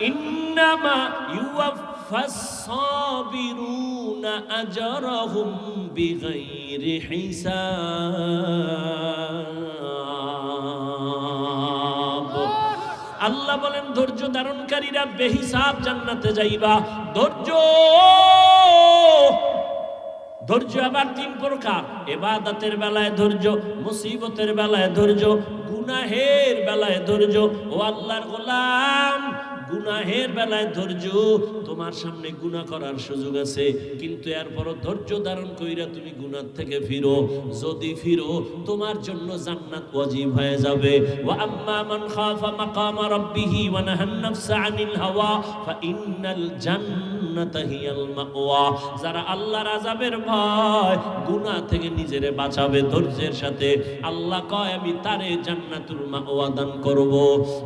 ইন্নামা ইউয়াফাস সাবিরুনা আজরাহুম বিগাইরি হিসাব। আল্লাহ বলেন, ধৈর্য ধারণকারীরা বেহিসাব জান্নাতে যাইবা। ধৈর্য! ধৈর্য আবার তিন প্রকার। এবাদতের বেলায় ধৈর্য, মুসিবতের বেলায় ধৈর্য, গুনাহের বেলায় ধৈর্য। ও আল্লাহর গোলাম গুনাহের বেলায় ধৈর্য, তোমার সামনে গুনাহ করার সুযোগ আছে। কিন্তু এরপরও ধৈর্য ধারণ কইরা তুমি গুনাহ থেকে ফিরো। যদি ফিরো, তোমার জন্য জান্নাত ওয়াজিব হয়ে যাবে। ওয়া আম্মা মান খাফা মাকামা রাব্বিহি ওয়া নাহান নাফসা আনিল হাওয়া, ফা ইন্নাল জান্নাতা হিয়াল মাওয়া। যারা আল্লাহর আযাবের ভয়, গুনাহ থেকে নিজেরে বাঁচাবে ধৈর্যের সাথে। আল্লাহ কয়, আমি তারে জান্নাতুল মাওয়া দান করব।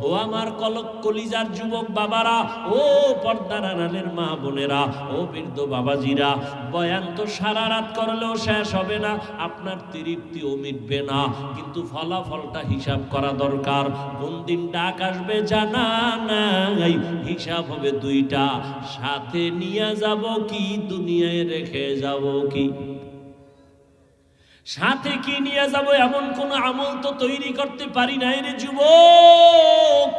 ও আমার কলক কলিজার যুবক বাবারা, ও পর্দার আড়ালের মা বোনেরা, ও বৃদ্ধ বাবাজিরা, বয়ান তো সারা রাত করলেও শেষ হবে না, আপনার তৃপ্তিও মিটবে না, কিন্তু ফলাফলটা হিসাব করা দরকার, কোন দিন ডাক আসবে জানা নাই, হিসাব হবে দুইটা, সাথে নিয়ে যাব কি, দুনিয়ায় রেখে যাব কি? সাথে কি নিয়ে যাব, এমন কোন আমল তো তৈরি করতে পারি নাই রে যুবক।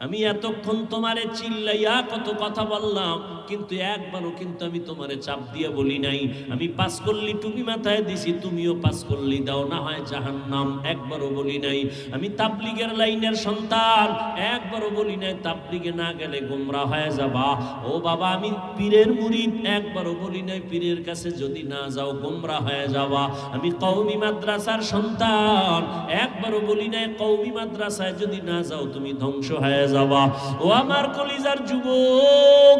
আমি এতক্ষণ তোমারে চিল্লাইয়া কত কথা বললাম। কিন্তু একবারও কিন্তু আমি তোমারে চাপ দিয়ে বলি নাই। আমি পাস করলি তুমি মাথায় দিছি, তুমিও পাস করলি, দাও না হয় জাহান্নাম। একবারও বলি নাই। আমি তাবলিগের লাইনের সন্তান, একবারও বলি নাই, তাবলিগে না গেলে গোমরা হয়ে যাবা। ও বাবা, আমি পীরের মুরিদ, একবারও বলি নাই, পীরের কাছে যদি না যাও, গোমরা হয়ে যাবা। আমি কওমি মাদ্রাসার সন্তান, একবারও বলি নাই, কওমি মাদ্রাসায় যদি না যাও, তুমি ধ্বংস হয়ে যাবা। ও আমার কলিজার যুবক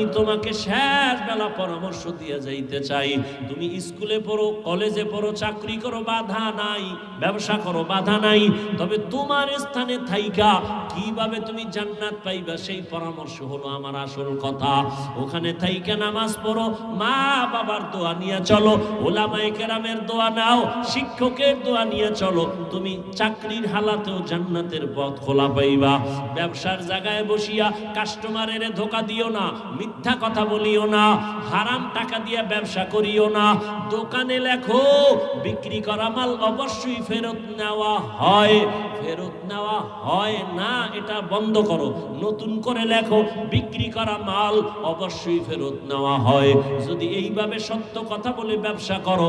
আমি তোমাকে শেষ বেলা পরামর্শ দিয়ে যাইতে চাই। তুমি স্কুলে পড়ো, কলেজে পড়ো, চাকরি করো, বাধা নাই, ব্যবসা করো, বাধা নাই। তবে তোমার স্থানে থাইকা, কীভাবে তুমি জান্নাত পাইবা সেই পরামর্শ হলো আমার আসল কথা। ওখানে থাইকা নামাজ পড়ো মা বাবার দোয়া নিয়ে চলো, ওলামায়ে কেরামের দোয়া নাও, শিক্ষকের দোয়া নিয়ে চলো। তুমি চাকরির হালাতেও জান্নাতের পথ খোলা পাইবা। ব্যবসার জায়গায় বসিয়া কাস্টমারের ধোকা দিও না মিথ্যা কথা বলিও না, হারাম টাকা দিয়ে ব্যবসা করিও না। দোকানে লেখো, বিক্রি করা মাল অবশ্যই ফেরত নেওয়া হয়। ফেরত নেওয়া হয় না, এটা বন্ধ করো। নতুন করে লেখো, বিক্রি করা মাল অবশ্যই ফেরত নেওয়া হয়। যদি এইভাবে সত্য কথা বলে ব্যবসা করো